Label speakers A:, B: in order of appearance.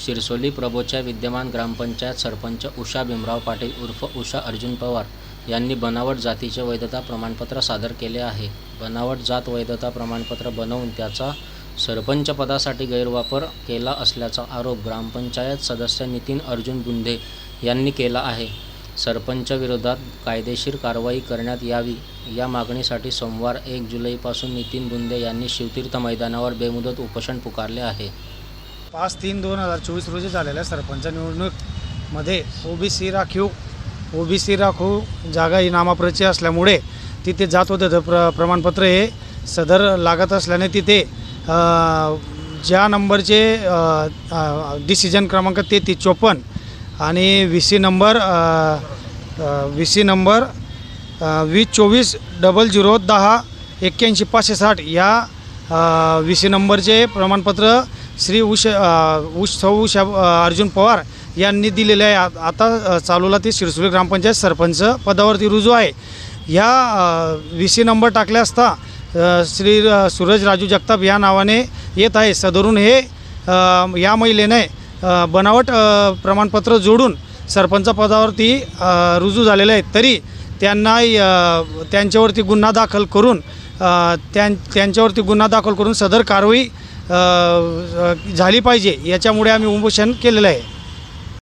A: शिरसोली प्रभोच्या विद्यमान ग्रामपंचायत सरपंच उषा भीमराव पाटील उर्फ उषा अर्जुन पवार यांनी बनावट जातीचे वैधता प्रमाणपत्र सादर केले आहे. बनावट जात वैधता प्रमाणपत्र बनवून त्याचा सरपंच पदासाठी गैरवापर केला असल्याचा आरोप ग्रामपंचायत सदस्य नितीन अर्जुन बुंधे यांनी केला आहे. सरपंचविरोधात कायदेशीर कारवाई करण्यात यावी या मागणीसाठी सोमवार एक जुलैपासून नितीन बुंदे यांनी शिवतीर्थ मैदानावर बेमुदत उपोषण पुकारले आहे.
B: पाच तीन दोन हजार चोवीस रोजी झालेल्या सरपंच निवडणूकमध्ये ओबीसी राखीव ओबीसी राखीव जागा ही नामाप्रची असल्यामुळे तिथे जात होतं. प्र प्रमाणपत्र हे सदर लागत असल्याने तिथे ज्या नंबरचे डिसिजन क्रमांक तेहतीस चोपन्न आणि V C number V C number वीस चोवीस डबल झिरो दहा एक्क्याऐंशी पाचशे साठ या व्ही सी नंबरचे प्रमाणपत्र श्री उष अ, उष सौ उषा अर्जुन पवार यांनी दिलेले आहे आ- आता चालूला ती शिरसुली ग्रामपंचायत सरपंच पदावरती रुजू आहे. ह्या व्ही सी नंबर टाकले असता श्री सूरज राजू जगताप या नावाने येत आहे. सदरून हे या महिलेने बनावट प्रमाणपत्र जोडून सरपंच पदावरती रुजू झालेले आहेत. तरी त्यांना त्यांच्यावरती गुन्हा दाखल करून त्यां त्यांच्यावरती गुन्हा दाखल करून सदर कारवाई झाली पाहिजे याच्यामुळे आम्ही उपोषण केलेलं आहे.